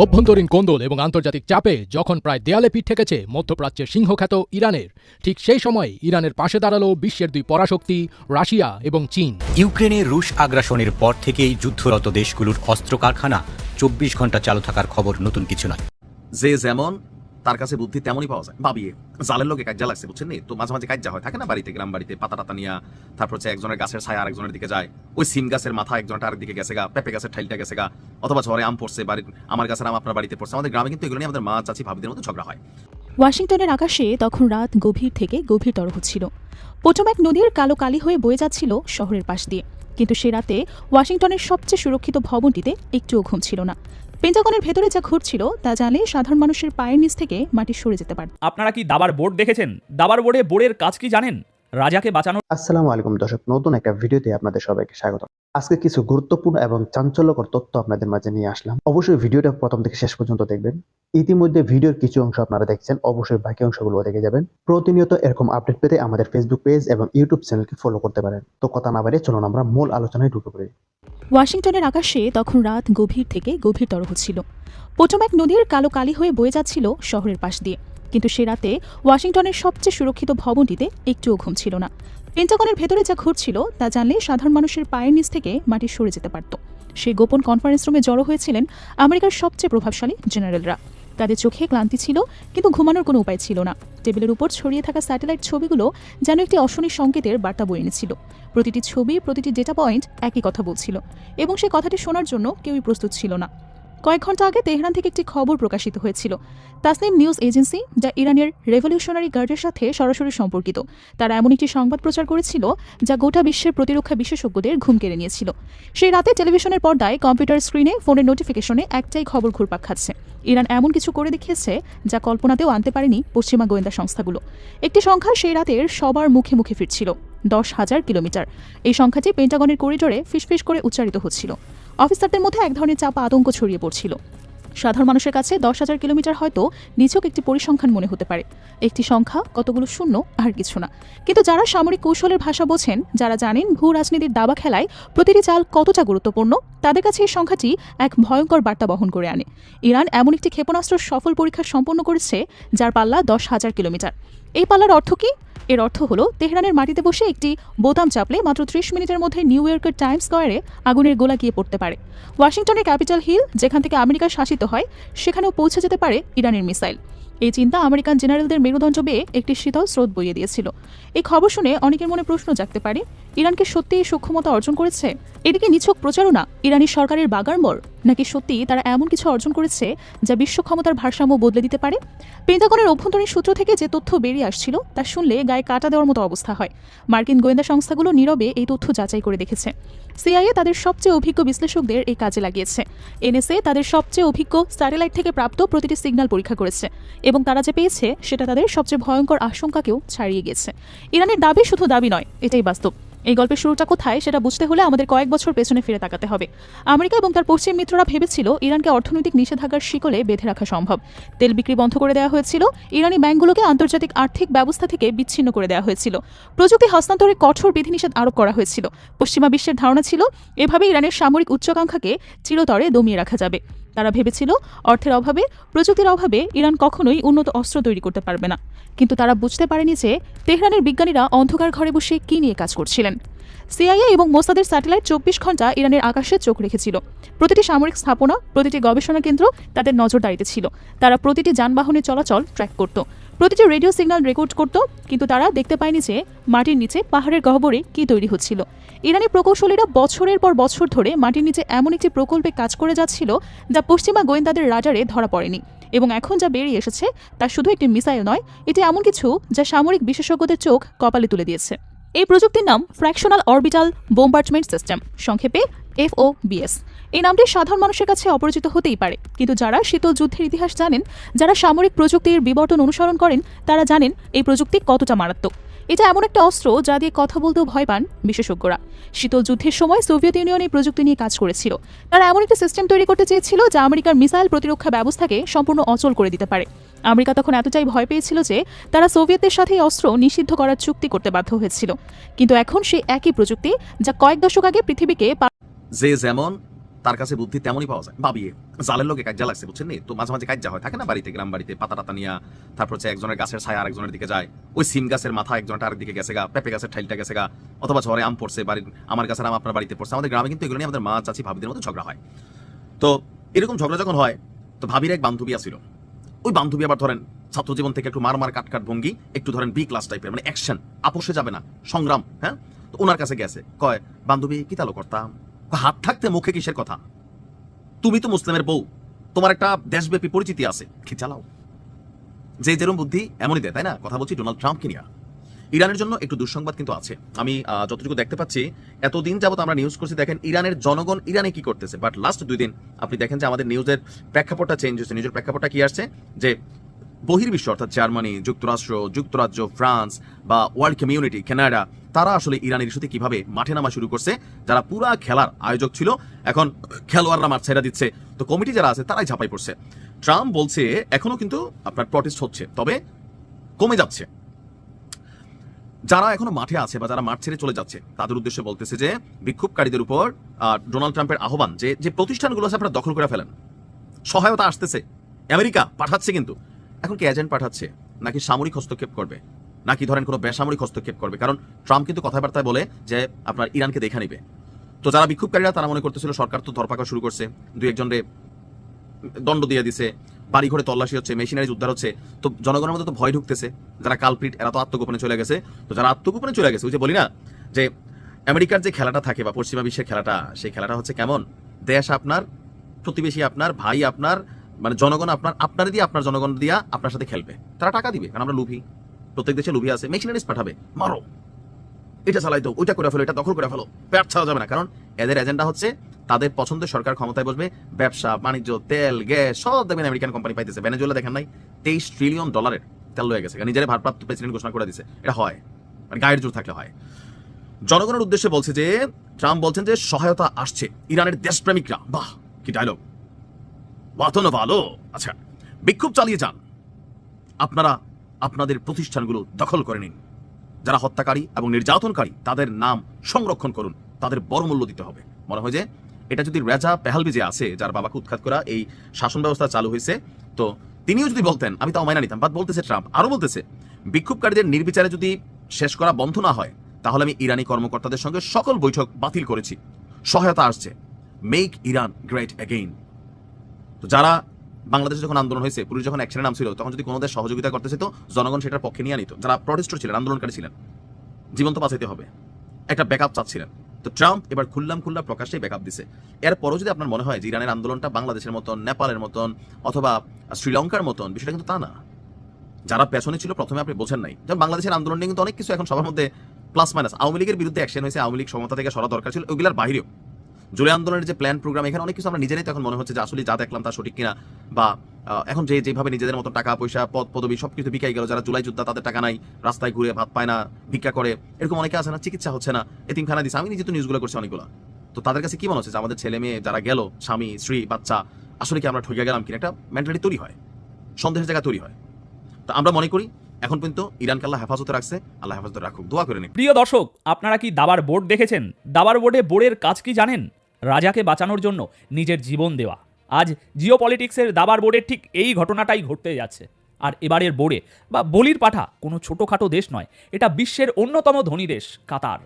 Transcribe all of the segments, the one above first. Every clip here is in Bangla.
অভ্যন্তরীণ কোন্দল এবং আন্তর্জাতিক চাপে যখন প্রায় দেয়ালে পিঠ ঠেকেছে মধ্যপ্রাচ্যের সিংহখ্যাত ইরানের ঠিক সেই সময় ইরানের পাশে দাঁড়াল বিশ্বের দুই পরাশক্তি রাশিয়া এবং চীন। ইউক্রেনে রুশ আগ্রাসনের পর থেকেই যুদ্ধরত দেশগুলোর অস্ত্র কারখানা চব্বিশ ঘণ্টা চালু থাকার খবর নতুন কিছু নয়। যে যেমন তার কাছে বুদ্ধি তেমনই পাওয়া যায়। ভাবিয়ে জালের লোকে কাজ্যা লাগছে, বুঝছেন নি? তো মাঝে মাঝে কাজ্যা হয়, থাকে না বাড়িতে গ্রাম বাড়িতে পাতা টাতা নিয়া, তারপর হচ্ছে একজনের গাছের ছায়া আরেকজনের দিকে যায়। ওই সিম গাছের মাথা একজনটা আরেক দিকে গেছে গা, পেঁপে গাছের ঠাইলটা গেছে গা, অথবা ঝড়ে আম পড়ছে, বাড়ির, আমার গাছের আম আপনার বাড়িতে পড়ছে। আমাদের গ্রামে কিন্তু এগুলো নিয়ে আমাদের মা, চাচি, ভাবিদের মধ্যে ঝগড়া হয়। ওয়াশিংটনের আকাশে তখন রাত গভীর থেকে গভীরতর হচ্ছিল পোটোম্যাক নদীর কালো কালি হয়ে বয়ে যাচ্ছিল শহরের পাশ দিয়ে। কিন্তু সে রাতে ওয়াশিংটনের সবচেয়ে সুরক্ষিত ভবনটিতে একটুও ঘুম ছিল না। পেন্টাগনের ভেতরে যা ঘুরছিল, তা জানলে সাধারণ মানুষের পায়ের নিচ থেকে মাটি সরে যেতে পারে আপনারা কি দাবার বোর্ড দেখেছেন? দাবার বোর্ডে বোর্ডের কাজ কি জানেন? রাজাকে বাঁচানোর আসসালামু আলাইকুম দর্শক নতুন একটা ভিডিওতে আপনাদের সবাইকে স্বাগত আজকে কিছু গুরুত্বপূর্ণ এবং চাঞ্চল্যকর তথ্য আপনাদের মাঝে নিয়ে আসলাম। অবশ্যই ভিডিওটা প্রথম থেকে শেষ পর্যন্ত দেখবেন। ইতিমধ্যে ভিডিওর কিছু অংশ আপনারা দেখছেন অবশ্যই বাকি অংশগুলো দেখে যাবেন। প্রতিনিয়ত এরকম আপডেট পেতে আমাদের ফেসবুক পেজ এবং ইউটিউব চ্যানেলকে ফলো করতে পারেন। তো কথা না বাড়িয়ে চলুন আমরা মূল আলোচনায় ঢুকে পড়ি। ওয়াশিংটনের আকাশে তখন রাত গভীর থেকে গভীরতর হচ্ছিল পোটোম্যাক নদীর কালো কালি হয়ে বয়ে যাচ্ছিল শহরের পাশ দিয়ে। কিন্তু সে রাতে ওয়াশিংটনের সবচেয়ে সুরক্ষিত ভবনটিতে একটুও ঘুম ছিল না। পেন্টাগনের ভেতরে যা ঘটছিল তা জানলে সাধারণ মানুষের পায়ের নিচ থেকে মাটি সরে যেতে পারত। সেই গোপন কনফারেন্স রুমে জড়ো হয়েছিলেন আমেরিকার সবচেয়ে প্রভাবশালী জেনারেলরা। তাদের চোখে ক্লান্তি ছিল, কিন্তু ঘুমানোর কোনো উপায় ছিল না। টেবিলের উপর ছড়িয়ে থাকা স্যাটেলাইট ছবিগুলো যেন একটি অশনি সংকেতের বার্তা বয়ে এনেছিল। প্রতিটি ছবি, প্রতিটি ডেটা পয়েন্ট একই কথা বলছিল, এবং সে কথাটি শোনার জন্য কেউই প্রস্তুত ছিল না। কয়েক ঘণ্টা আগে তেহরান থেকে একটি খবর প্রকাশিত হয়েছিল। তাসনিম নিউজ এজেন্সি, যা ইরানের রেভলিউশনারি গার্ডের সাথে সরাসরি সম্পর্কিত। তারা এমন একটি সংবাদ প্রচার করেছিল, যা গোটা বিশ্বের প্রতিরক্ষা বিশেষজ্ঞদের ঘুম কেড়ে নিয়েছিল। সেই রাতে টেলিভিশনের পর্দায় কম্পিউটার স্ক্রিনে ফোনের নোটিফিকেশনে একটাই খবর ঘুরপাক খাচ্ছে। ইরান এমন কিছু করে দেখিয়েছে, যা কল্পনাতেও আনতে পারেনি পশ্চিমা গোয়েন্দা সংস্থাগুলো। একটি সংখ্যা সেই রাতের সবার মুখে মুখে ফিরছিল, দশ হাজার কিলোমিটার। এই সংখ্যাটি পেন্টাগনের করিডোরে ফিসফিস করে উচ্চারিত হচ্ছিল। অফিসারদের মধ্যে এক ধরনের চাপা আতঙ্ক ছড়িয়ে পড়ছিল। সাধারণ মানুষের কাছে দশ হাজার কিলোমিটার হয়তো নিছক একটি পরিসংখ্যান মনে হতে পারে। একটি সংখ্যা কতগুলো শূন্য আর কিছু না। কিন্তু যারা সামরিক কৌশলের ভাষা বোঝেন, যারা জানেন ভূ রাজনীতির দাবা খেলায় প্রতিটি চাল কতটা গুরুত্বপূর্ণ, তাদের কাছে এই সংখ্যাটি এক ভয়ঙ্কর বার্তা বহন করে আনে। ইরান এমন একটি ক্ষেপণাস্ত্র সফল পরীক্ষা সম্পন্ন করেছে, যার পাল্লা দশ হাজার কিলোমিটার। এই পাল্লার অর্থ কি? এর অর্থ হলো, তেহরানের মাটিতে বসে একটি বোতাম চাপলে মাত্র ত্রিশ মিনিটের মধ্যে নিউ ইয়র্কের টাইম স্কোয়ারে আগুনের গোলা গিয়ে পড়তে পারে। ওয়াশিংটনের ক্যাপিটাল হিল, যেখান থেকে আমেরিকা শাসিত হয়, সেখানেও পৌঁছে যেতে পারে ইরানের মিসাইল। এই চিন্তা আমেরিকান জেনারেলদের মেরুদণ্ড বেয়ে একটি শীতল স্রোত বইয়ে দিয়েছিল। এই খবর শুনে অনেকের মনে প্রশ্ন জাগতে পারে ইরানকে সত্যি এই সক্ষমতা অর্জন করেছে? এদিকে নিছক প্রচারণা? ইরানি সরকারের বাগারমর নাকি সত্যি তারা এমন কিছু অর্জন করেছে যা বিশ্ব ক্ষমতার ভারসাম্য বদলে দিতে পারে? পেন্টাগনের অভ্যন্তরীণ সূত্র থেকে যে তথ্য বেরিয়ে আসছিল, তা শুনলে গায়ে কাটা দেওয়ার মতো অবস্থা হয়। মার্কিন গোয়েন্দা সংস্থাগুলো নীরবে এই তথ্য যাচাই করে দেখেছে। সিআইএ তাদের সবচেয়ে অভিজ্ঞ বিশ্লেষকদের এই কাজে লাগিয়েছে। এনএসএ তাদের সবচেয়ে অভিজ্ঞ স্যাটেলাইট থেকে প্রাপ্ত প্রতিটি সিগন্যাল পরীক্ষা করেছে এবং তারা যে পেয়েছে, সেটা তাদের সবচেয়ে ভয়ঙ্কর আশঙ্কাকেও ছাড়িয়ে গেছে ইরানের দাবি শুধু দাবি নয়, এটাই বাস্তব। এই গল্পের শুরুটা কোথায় সেটা বুঝতে হলে আমাদের কয়েক বছর পেছনে ফিরে তাকাতে হবে। আমেরিকা এবং তার পশ্চিম মিত্ররা ভেবেছিল ইরানকে অর্থনৈতিক নিষেধাজ্ঞার শিকলে বেঁধে রাখা সম্ভব। তেল বিক্রি বন্ধ করে দেওয়া হয়েছিল, ইরানি ব্যাংকগুলোকে আন্তর্জাতিক আর্থিক ব্যবস্থা থেকে বিচ্ছিন্ন করে দেওয়া হয়েছিল। প্রযুক্তি হস্তান্তরে কঠোর বিধিনিষেধ আরোপ করা হয়েছিল। পশ্চিমা বিশ্বের ধারণা ছিল, এভাবে ইরানের সামরিক উচ্চাকাঙ্ক্ষাকে চিরতরে দমিয়ে রাখা যাবে। তারা ভেবেছিল অর্থের অভাবে, প্রযুক্তির অভাবে ইরান কখনোই উন্নত অস্ত্র তৈরি করতে পারবে না। কিন্তু তারা বুঝতে পারেনি যে তেহরানের বিজ্ঞানীরা অন্ধকার ঘরে বসে কী নিয়ে কাজ করছিলেন। সিআইএ এবং মোসাদের স্যাটেলাইট চব্বিশ ঘণ্টা ইরানের আকাশে চোখ রেখেছিল। প্রতিটি সামরিক স্থাপনা, প্রতিটি গবেষণা কেন্দ্র তাদের নজরদারিতে ছিল। তারা প্রতিটি যানবাহনের চলাচল ট্র্যাক করত। প্রতিটি রেডিও সিগন্যাল রেকর্ড করত, কিন্তু তারা দেখতে পায়নি যে মাটির নিচে পাহাড়ের গহ্বরে কী তৈরি হচ্ছিল। ইরানি প্রকৌশলীরা বছরের পর বছর ধরে মাটির নিচে এমন একটি প্রকল্পে কাজ করে যাচ্ছিল যা পশ্চিমা গোয়েন্দাদের রাডারে ধরা পড়েনি এবং এখন যা বেরিয়ে এসেছে তা শুধু একটি মিসাইল নয়, এটি এমন কিছু যা সামরিক বিশেষজ্ঞদের চোখ কপালে তুলে দিয়েছে। এই প্রযুক্তির নাম ফ্র্যাকশনাল অরবিটাল বোম্বার্টমেন্ট সিস্টেম সংক্ষেপে এফওবিএস এই নামটি সাধারণ মানুষের কাছে অপরিচিত হতেই পারে। কিন্তু যারা শীতল যুদ্ধের ইতিহাস জানেন, যারা সামরিক প্রযুক্তির বিবর্তন অনুসরণ করেন, তারা জানেন এই প্রযুক্তি কতটা মারাত্মক। এটা এমন একটা অস্ত্র যা দিয়ে কথা বলতেও ভয় পান বিশেষজ্ঞরা। শীতল যুদ্ধের সময় সোভিয়েত ইউনিয়ন এই প্রযুক্তি নিয়ে কাজ করেছিল। তারা এমন একটা সিস্টেম তৈরি করতে চেয়েছিল যা আমেরিকার মিসাইল প্রতিরক্ষা ব্যবস্থাকে সম্পূর্ণ অচল করে দিতে পারে। আমেরিকা তখন এতটাই ভয় পেয়েছিল যে তারা সোভিয়েতদের সাথে এই অস্ত্র নিষিদ্ধ করার চুক্তি করতে বাধ্য হয়েছিল। কিন্তু এখন সেই একই প্রযুক্তি যা কয়েক দশক আগে পৃথিবীকে যে যেমন তার কাছে বুদ্ধি তেমনই পাওয়া যায়। ভাবিয়ে জালের লোকে কাজা লাগছে, বুঝছেন নি? তো মাঝে মাঝে কাজা হয়, থাকে না বাড়িতে গ্রাম বাড়িতে পাতা টাতা নিয়া, তারপর হচ্ছে একজনের গাছের ছায়া আরেকজনের দিকে যায়। ওই সিম গাছের মাথা একজনটা আরেকদিকে গেছে গা, পেঁপে গাছের ঠাইলটা গেছে গা, অথবা ঝড়ে আম পড়ছে, বাড়ির, আমার গাছের আম আপনার বাড়িতে পড়ছে। আমাদের গ্রামে কিন্তু এগুলো নিয়ে আমাদের মা, চাচি, ভাবিদের মধ্যে ঝগড়া হয়। তো এরকম ঝগড়া যখন হয়, তো ভাবির এক বান্ধবী আছিল। ওই বান্ধবী আবার ধরেন ছাত্র জীবন থেকে একটু মার মার কাট কাট ভঙ্গি, একটু ধরেন বি ক্লাস টাইপের মানে অ্যাকশন আপোষে যাবে না, সংগ্রাম হ্যাঁ? তো ওনার কাছে গেছে, কয়, বান্ধবী, কি তালো করতাম? হাত থাকতে মুখে কিসের কথা? তুমি তো মুসলিমের বউ। তোমার একটা দেশব্যাপী পরিচিতি আছে। কি চালাও? যে যেরম বুদ্ধি, এমনই দেয়, তাই না? কথা বলছি ডোনাল্ড ট্রাম্পকে নিয়ে। ইরানের জন্য একটু দুঃসংবাদ কিন্তু আছে। আমি যতটুকু দেখতে পাচ্ছি, এতদিন যাবত আমরা নিউজ করছি, দেখেন ইরানের জনগণ ইরানে কি করতেছে? বাট লাস্ট দুই দিন আপনি দেখেন যে আমাদের নিউজের প্রেক্ষাপটটা চেঞ্জ হয়েছে। নিউজের প্রেক্ষাপটটা কি আসছে? যে বহির্বিশ্ব, অর্থাৎ জার্মানি, যুক্তরাষ্ট্র, যুক্তরাজ্য, ফ্রান্স বা ওয়ার্ল্ড কমিউনিটি, কানাডা, তারা আসলে ইরানের ইস্যুতে কীভাবে মাঠে নামা শুরু করছে, যারা পুরা খেলার আয়োজক ছিল, এখন খেলোয়াড়রা মাঠ ছেড়ে দিচ্ছে। তো কমিটি যারা আছে, তারাই ঝাঁপাই পড়ছে। ট্রাম্প বলছে, এখনও কিন্তু আপনার প্রটেস্ট হচ্ছে, তবে কমে যাচ্ছে। যারা এখনও মাঠে আছে বা যারা মাঠ ছেড়ে চলে যাচ্ছে, তাদের উদ্দেশ্যে বলতেছে যে, বিক্ষোভকারীদের উপর ডোনাল্ড ট্রাম্পের আহ্বান যে যে প্রতিষ্ঠানগুলো আছে, আপনারা দখল করে ফেলেন। সহায়তা আসতেছে। আমেরিকা পাঠাচ্ছে কিন্তু। এখন কি এজেন্ট পাঠাচ্ছে? নাকি সামরিক হস্তক্ষেপ করবে? নাকি ধরেন কোনো বেসামরিক হস্তক্ষেপ করবে? কারণ ট্রাম্প কিন্তু কথাবার্তায় বলে যে আপনার ইরানকে দেখা নিবে। তো যারা বিক্ষোভকারীরা, তারা মনে করতেছিল সরকার তো ধরপাকড় শুরু করছে। দুই একজনরে দণ্ড দিয়ে দিছে। বাড়ি ঘরে তল্লাশি হচ্ছে, মেশিনারিজ উদ্ধার হচ্ছে। তো জনগণের মধ্যে তো ভয় ঢুকতেছে। যারা কালপ্রিট, এরা তো আত্মগোপনে চলে গেছে। তো যারা আত্মগোপনে চলে গেছে, ওই যে বলি না, যে আমেরিকার যে খেলাটা থাকে বা পশ্চিমা বিশ্বের খেলাটা, সেই খেলাটা হচ্ছে কেমন? দেশ আপনার, প্রতিবেশী আপনার, ভাই আপনার মানে জনগণ আপনার আপনার দিয়ে, আপনার জনগণ দিয়া আপনার সাথে খেলবে। তারা টাকা দিবে, কারণ আমরা লুভি। প্রত্যেক দেশে লুভি আছে। মেশিনারিজ পাঠাবে। মারো। এটা চালাই তো ওইটা করে ফেলো, এটা দখল করে ফেলো। পেট ছাড়া যাবে না, কারণ এদের এজেন্ডা হচ্ছে তাদের পছন্দের সরকার ক্ষমতায় বসবে, ব্যবসা, বাণিজ্য, তেল, গ্যাস, সব দেখবেন আমেরিকান কোম্পানি পাইতেছে। ভেনেজুয়েলা দেখেন নাই? তেইশ ট্রিলিয়ন ডলারের তেল লয়ে গেছে। নিজের ভারপ্রাপ্ত প্রেসিডেন্ট ঘোষণা করে দিছে। এটা হয়। মানে গায়ের জোর থাকলে হয়। জনগণের উদ্দেশ্যে বলছে যে ট্রাম্প বলছেন যে, সহায়তা আসছে। ইরানের দেশপ্রেমিকরা। বাহ, কি ডায়লগ বাতন ভালো আচ্ছা বিক্ষোভ চালিয়ে যান। আপনারা আপনাদের প্রতিষ্ঠানগুলো দখল করে নিন। যারা হত্যাকারী এবং নির্যাতনকারী, তাদের নাম সংরক্ষণ করুন। তাদের বড় মূল্য দিতে হবে। মনে হয় যে এটা যদি রেজা পেহালবি যে আছে, যার বাবাকে উৎখাত করা এই শাসন ব্যবস্থা চালু হয়েছে, তো তিনিও যদি বলতেন, আমি তাও মাইনা নিতাম বাট বলতেছে ট্রাম্প, আরও বলতেছে, বিক্ষোভকারীদের নির্বিচারে যদি শেষ করা বন্ধ না হয়, তাহলে আমি ইরানি কর্মকর্তাদের সঙ্গে সকল বৈঠক বাতিল করেছি। সহায়তা আসছে। মেক ইরান গ্রেট অ্যাগেইন তো যারা বাংলাদেশে যখন আন্দোলন হয়েছে, পুলিশ যখন অ্যাকশনে নামছিল, তখন যদি কোনো দেশ সহযোগিতা করতেছে তো জনগণ সেটার পক্ষে নিয়ে নিত। যারা প্রটেস্টর ছিলেন, আন্দোলনকারী ছিলেন জীবন তো বাঁচাইতে হবে। একটা ব্যাকআপ চাচ্ছিলেন। তো ট্রাম্প এবার খুললাম খুল্লা প্রকাশ্যে ব্যাকআপ দিছে। এরপরও যদি আপনার মনে হয় যে ইরানের আন্দোলনটা বাংলাদেশের মতন, নেপালের মতন, অথবা শ্রীলঙ্কার মতন, বিষয়টা কিন্তু তা না। যারা পেছনে ছিল, প্রথমে আপনি বোঝেন নাই। যেমন বাংলাদেশের আন্দোলন নিয়ে কিন্তু অনেক কিছু এখন সবার মধ্যে প্লাস মাইনাস আওয়ামী লীগের বিরুদ্ধে অ্যাকশন হয়েছে, আওয়ামী লীগ ক্ষমতা থেকে সরা দরকার ছিল ওইগুলোর বাইরেও। জুলাই আন্দোলনের যে প্ল্যান প্রোগ্রাম এখানে অনেক কিছু আমরা নিজেরাই তখন মনে হচ্ছে যে আসলে যা দেখলাম তা সঠিক কিনা বা এখন যে যেভাবে নিজেদের মতো টাকা, পয়সা, পদ, পদবি সব কিছু বিকাই গেল। যারা জুলাই যোদ্ধা তাদের টাকা নাই, রাস্তায় ঘুরে ভাত পায় না, ভিক্ষা করে, এরকম অনেকে আছে না, চিকিৎসা হচ্ছে না। এতিমখানা দিচ্ছে আমি নিজে তো নিউজগুলো করছি অনেকগুলো। তো তাদের কাছে কি মনে হচ্ছে যে আমাদের ছেলে মেয়ে যারা গেল, স্বামী, স্ত্রী, বাচ্চা, আসলে কি আমরা ঠকে গেলাম কিনা? একটা মেন্টালিটি তৈরি হয়। সন্দেহের জায়গা তৈরি হয়। তো আমরা মনে করি, এখন পর্যন্ত ইরানকে আল্লাহ হেফাজতে রাখছে, আল্লাহ হেফাজতে রাখুক। দোয়া করে নিন প্রিয় দর্শক, আপনারা কি দাবার বোর্ড দেখেছেন? দাবার বোর্ডে বোর্ডের কাজ কি জানেন? রাজাকে বাঁচানোর জন্য নিজের জীবন দেওয়া। আজ জিও পলিটিক্সের দাবার বোর্ডের ঠিক এই ঘটনাটাই ঘটতে যাচ্ছে। আর এবারের বোর্ডে বা বলির পাঠা কোনো ছোটোখাটো দেশ নয়, এটা বিশ্বের অন্যতম ধনী দেশ, কাতার।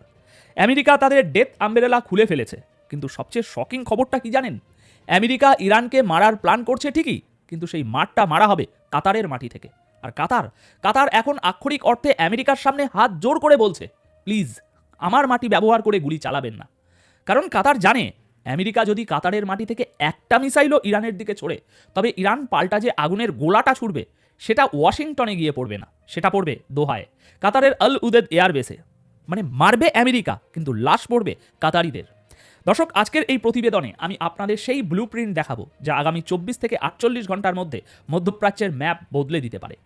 আমেরিকা তাদের ডেথ আম্বেরেলা খুলে ফেলেছে, কিন্তু সবচেয়ে শকিং খবরটা কি জানেন? আমেরিকা ইরানকে মারার প্ল্যান করছে ঠিকই, কিন্তু সেই মাঠটা মারা হবে কাতারের মাটি থেকে। আর কাতার কাতার এখন আক্ষরিক অর্থে আমেরিকার সামনে হাত জোর করে বলছে, প্লিজ, আমার মাটি ব্যবহার করে গুলি চালাবেন না। কারণ কাতার জানে আমেরিকা যদি কাতারের মাটি থেকে একটা মিসাইলও ইরানের দিকে ছোড়ে, তবে ইরান পাল্টা যে আগুনের গোলাটা ছুড়বে, সেটা ওয়াশিংটনে গিয়ে পড়বে না, সেটা পড়বে দোহায়। কাতারের আল উদেদ এয়ারবেসে। মানে মারবে আমেরিকা, কিন্তু লাশ পড়বে কাতারিদের। দর্শক, আজকের এই প্রতিবেদনে আমি আপনাদের সেই ব্লু প্রিন্ট দেখাবো, যা আগামী চব্বিশ থেকে আটচল্লিশ ঘণ্টার মধ্যে মধ্যপ্রাচ্যের ম্যাপ বদলে দিতে পারে।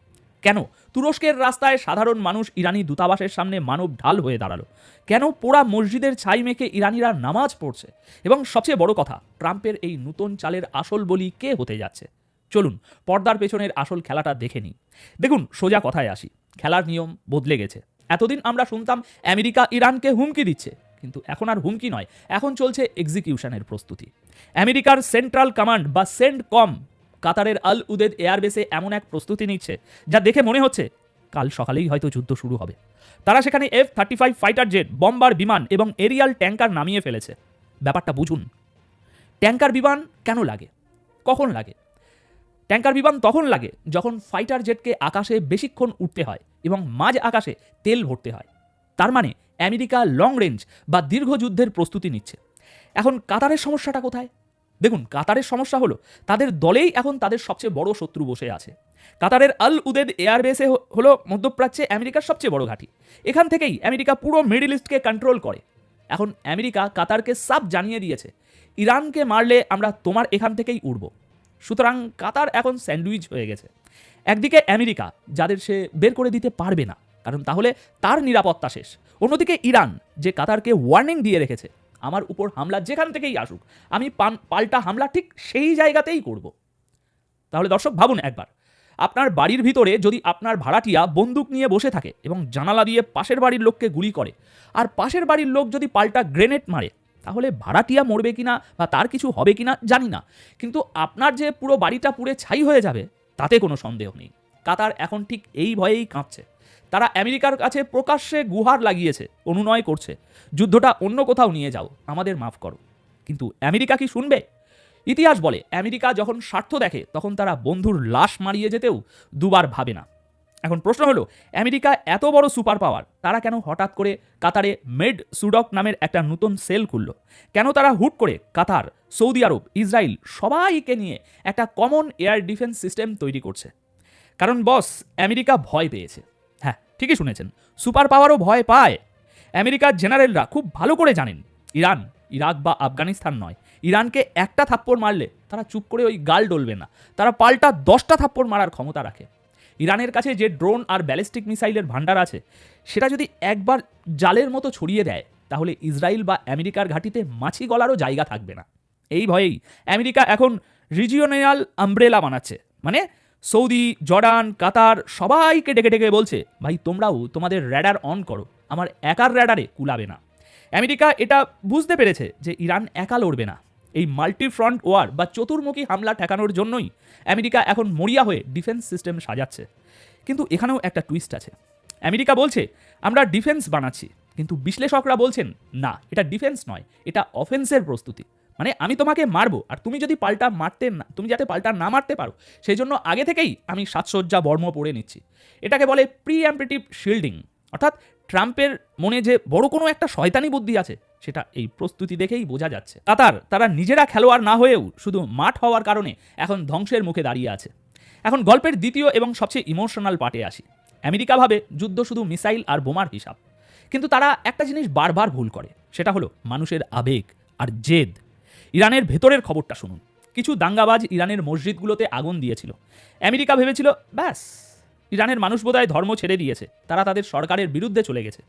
কেন? তুরস্কের রাস্তায় সাধারণ মানুষ ইরানি দূতাবাসের সামনে মানব ঢাল হয়ে দাঁড়াল। কেন পোড়া মসজিদের ছাই মেখে ইরানিরা নামাজ পড়ছে? এবং সবচেয়ে বড় কথা, ট্রাম্পের এই নতুন চালের আসল বলি কে হতে যাচ্ছে? চলুন, পর্দার পেছনের আসল খেলাটা দেখে নিই। দেখুন, সোজা কথায় আসি। খেলার নিয়ম বদলে গেছে। এতদিন আমরা শুনতাম আমেরিকা ইরানকে হুমকি দিচ্ছে, কিন্তু এখন আর হুমকি নয়। এখন চলছে এক্সিকিউশনের প্রস্তুতি। আমেরিকার সেন্ট্রাল কমান্ড বা সেন্ট কম কাতারের আল উদেদ এয়ারবেসে এমন এক প্রস্তুতি নিচ্ছে যা দেখে মনে হচ্ছে কাল সকালেই হয়তো যুদ্ধ শুরু হবে। তারা সেখানে F thirty five fighter jet bomber বিমান এবং এরিয়াল ট্যাঙ্কার নামিয়ে ফেলেছে। ব্যাপারটা বুঝুন। ট্যাঙ্কার বিমান কেন লাগে? কখন লাগে? ট্যাঙ্কার বিমান তখন লাগে যখন ফাইটার জেটকে আকাশে বেশিক্ষণ উঠতে হয় এবং মাঝ আকাশে তেল ভরতে হয়। তার মানে আমেরিকা লং রেঞ্জ বা দীর্ঘ যুদ্ধের প্রস্তুতি নিচ্ছে। এখন কাতারের সমস্যাটা কোথায়? দেখুন, কাতারের সমস্যা হলো, তাদের দলেই এখন তাদের সবচেয়ে বড় শত্রু বসে আছে। কাতারের আল উদেদ এয়ারবেসে হলো মধ্যপ্রাচ্যে আমেরিকার সবচেয়ে বড় ঘাঁটি। এখান থেকেই আমেরিকা পুরো মিডল ইস্টকে কন্ট্রোল করে। এখন আমেরিকা কাতারকে সাব জানিয়ে দিয়েছে, ইরানকে মারলে আমরা তোমার এখান থেকেই উড়ব। সুতরাং কাতার এখন স্যান্ডউইচ হয়ে গেছে। একদিকে আমেরিকা, যাদের সে বের করে দিতে পারবে না, কারণ তাহলে তার নিরাপত্তা শেষ। অন্যদিকে ইরান, যে কাতারকে ওয়ার্নিং দিয়ে রেখেছে আমার উপর হামলা যেখান থেকেই আসুক, আমি পাল্টা হামলা ঠিক সেই জায়গাতেই করব। তাহলে দর্শক, ভাবুন একবার। আপনার বাড়ির ভিতরে যদি আপনার ভাড়াটিয়া বন্দুক নিয়ে বসে থাকে এবং জানালা দিয়ে পাশের বাড়ির লোককে গুলি করে, আর পাশের বাড়ির লোক যদি পাল্টা গ্রেনেড মারে, তাহলে ভাড়াটিয়া মরবে কিনা বা তার কিছু হবে কিনা জানি না। কিন্তু আপনার যে পুরো বাড়িটা পুড়ে ছাই হয়ে যাবে, তাতে কোনো সন্দেহ নেই। কাতার এখন ঠিক এই ভয়েই কাঁপছে। তারা আমেরিকার কাছে প্রকাশ্যে গুহার লাগিয়েছে, অনুনয় করছে। যুদ্ধটা অন্য কোথাও নিয়ে যাও, আমাদের মাফ করো। কিন্তু আমেরিকা কি শুনবে? ইতিহাস বলে, আমেরিকা যখন স্বার্থ দেখে, তখন তারা বন্ধুর লাশ মারিয়ে যেতেও দুবার ভাবে না। এখন প্রশ্ন হলো, আমেরিকা এত বড় সুপার পাওয়ার, তারা কেন হঠাৎ করে কাতারে মেড সুডক নামের একটা নতুন সেল খুলল? কেন তারা হুট করে কাতার, সৌদি আরব, ইসরায়েল সবাইকে নিয়ে একটা কমন এয়ার ডিফেন্স সিস্টেম তৈরি করছে? কারণ বস, আমেরিকা ভয় পেয়েছে। ঠিকই শুনেছেন, সুপার পাওয়ারও ভয় পায়। আমেরিকার জেনারেলরা খুব ভালো করে জানেন, ইরান, ইরাক বা আফগানিস্তান নয়, ইরানকে একটা থাপ্পড় মারলে তারা চুপ করে ওই গাল ডলবে না, তারা পাল্টা দশটা থাপ্পড় মারার ক্ষমতা রাখে। ইরানের কাছে যে ড্রোন আর ব্যালিস্টিক মিসাইলের ভান্ডার আছে, সেটা যদি একবার জালের মতো ছড়িয়ে দেয়, তাহলে ইসরায়েল বা আমেরিকার ঘাঁটিতে মাছি গলারও জায়গা থাকবে না। এই ভয়েই আমেরিকা এখন রিজিওনাল আমব্রেলা বানাচ্ছে মানে সৌদি, জর্ডান, কাতার সবাইকে ডেকে ডেকে বলছে, ভাই, তোমরাও তোমাদের র্যাডার অন করো। আমার একার র্যাডারে কুলাবে না। আমেরিকা এটা বুঝতে পেরেছে যে ইরান একা লড়বে না। এই মাল্টি ফ্রন্ট ওয়ার বা চতুর্মুখী হামলা ঠেকানোর জন্যই আমেরিকা এখন মরিয়া হয়ে ডিফেন্স সিস্টেম সাজাচ্ছে। কিন্তু এখানেও একটা টুইস্ট আছে। আমেরিকা বলছে, আমরা ডিফেন্স বানাচ্ছি। কিন্তু বিশ্লেষকরা বলছেন, না, এটা ডিফেন্স নয়, এটা অফেন্সের প্রস্তুতি। মানে আমি তোমাকে মারবো, আর তুমি যদি পাল্টা মারতে না, তুমি যাতে পাল্টা না মারতে পারো সেই জন্য আগে থেকেই আমি সাজসজ্জা বর্ম পরে নিচ্ছি। এটাকে বলে প্রি অ্যাম্পেটিভ শিল্ডিং অর্থাৎ ট্রাম্পের মনে যে বড় কোনো একটা শয়তানি বুদ্ধি আছে, সেটা এই প্রস্তুতি দেখেই বোঝা যাচ্ছে। কাতার, তারা নিজেরা খেলোয়াড় না হয়েও শুধু মাঠ হওয়ার কারণে এখন ধ্বংসের মুখে দাঁড়িয়ে আছে। এখন গল্পের দ্বিতীয় এবং সবচেয়ে ইমোশনাল পার্টে আসি। আমেরিকা ভাবে যুদ্ধ শুধু মিসাইল আর বোমার হিসাব। কিন্তু তারা একটা জিনিস বারবার ভুল করে, সেটা হলো মানুষের আবেগ আর জেদ। ইরানের ভেতরের খবরটা শুনুন। কিছু দাঙ্গাবাজ ইরানের মসজিদগুলোতে আগুন দিয়েছিল। আমেরিকা ভেবেছিল, ব্যাস, ইরানের মানুষ বোধহয় ধর্ম ছেড়ে দিয়েছে। তারা তাদের সরকারের বিরুদ্ধে চলে গেছে।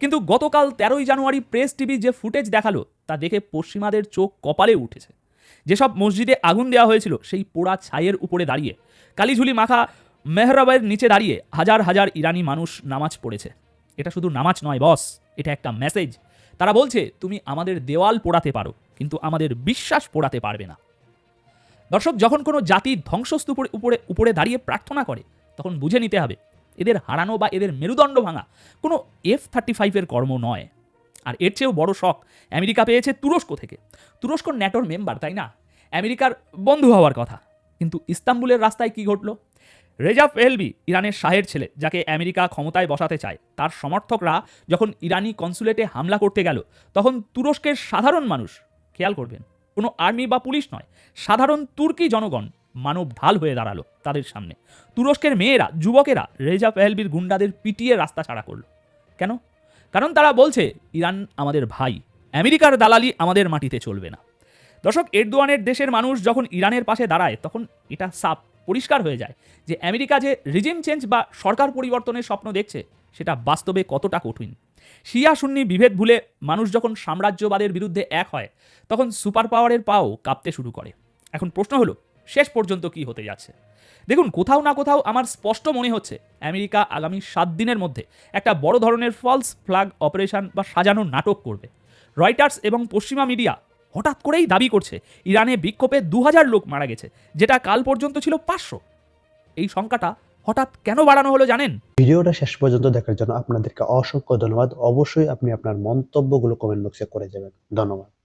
কিন্তু গতকাল তেরোই জানুয়ারি প্রেস টিভি যে ফুটেজ দেখাল, তা দেখে পশ্চিমাদের চোখ কপালে উঠেছে। যেসব মসজিদে আগুন দেওয়া হয়েছিল, সেই পোড়া ছাইয়ের উপরে দাঁড়িয়ে, কালিঝুলি মাখা মেহরাবের নিচে দাঁড়িয়ে হাজার হাজার ইরানি মানুষ নামাজ পড়েছে। এটা শুধু নামাজ নয়, বস, এটা একটা মেসেজ। তারা বলছে, তুমি আমাদের দেওয়াল পোড়াতে পারো। কিন্তু আমাদের বিশ্বাস পোড়াতে পারবে না। দর্শক, যখন কোনো জাতির ধ্বংসস্তূপের উপরে উপরে দাঁড়িয়ে প্রার্থনা করে, তখন বুঝে নিতে হবে, এদের হারানো বা এদের মেরুদণ্ড ভাঙা কোনো এফ থার্টি ফাইভের কর্ম নয়। আর এর চেয়েও বড় শখ, আমেরিকা পেয়েছে তুরস্ক থেকে। তুরস্ক ন্যাটোর মেম্বার, তাই না? আমেরিকার বন্ধু হওয়ার কথা। কিন্তু ইস্তাম্বুলের রাস্তায় কি ঘটলো? রেজা পেহেলবি ইরানের শাহের ছেলে, যাকে আমেরিকা ক্ষমতায় বসাতে চায়, তার সমর্থকরা যখন ইরানি কনসুলেটে হামলা করতে গেল, তখন তুরস্কের সাধারণ মানুষ খেয়াল করবেন, কোনো আর্মি বা পুলিশ নয়, সাধারণ তুর্কি জনগণ মানব ঢাল হয়ে দাঁড়াল তাদের সামনে। তুরস্কের মেয়েরা, যুবকেরা রেজা পেহেলবির গুন্ডাদের পিটিয়ে রাস্তা ছাড়া করল। কেন? কারণ তারা বলছে, ইরান আমাদের ভাই, আমেরিকার দালালি আমাদের মাটিতে চলবে না। দর্শক, এরদোয়ানের দেশের মানুষ যখন ইরানের পাশে দাঁড়ায়, তখন এটা সাপ পরিষ্কার হয়ে যায় যে আমেরিকা যে রিজিম চেঞ্জ বা সরকার পরিবর্তনের স্বপ্ন দেখছে, সেটা বাস্তবে কতটা কঠিন। শিয়া সুন্নি বিভেদ ভুলে মানুষ যখন সাম্রাজ্যবাদের বিরুদ্ধে এক হয়, তখন সুপার পাওয়ারের পাও কাঁপতে শুরু করে। এখন প্রশ্ন হলো, শেষ পর্যন্ত কি হতে যাচ্ছে? দেখুন, কোথাও না কোথাও আমার স্পষ্ট মনে হচ্ছে, আমেরিকা আগামী সাত দিনের মধ্যে একটা বড় ধরনের ফলস ফ্ল্যাগ অপারেশন বা সাজানো নাটক করবে। রয়টার্স এবং পশ্চিমা মিডিয়া হঠাৎ করেই দাবি করছে, ইরানে বিক্ষোভে দু হাজার লোক মারা গেছে, যেটা কাল পর্যন্ত ছিল পাঁচশো। এই সংখ্যাটা হঠাৎ কেন বাড়ানো হলো জানেন? ভিডিওটা শেষ পর্যন্ত দেখার জন্য আপনাদেরকে অসংখ্য ধন্যবাদ। অবশ্যই আপনি আপনার মন্তব্যগুলো কমেন্ট বক্সে করে যাবেন। ধন্যবাদ।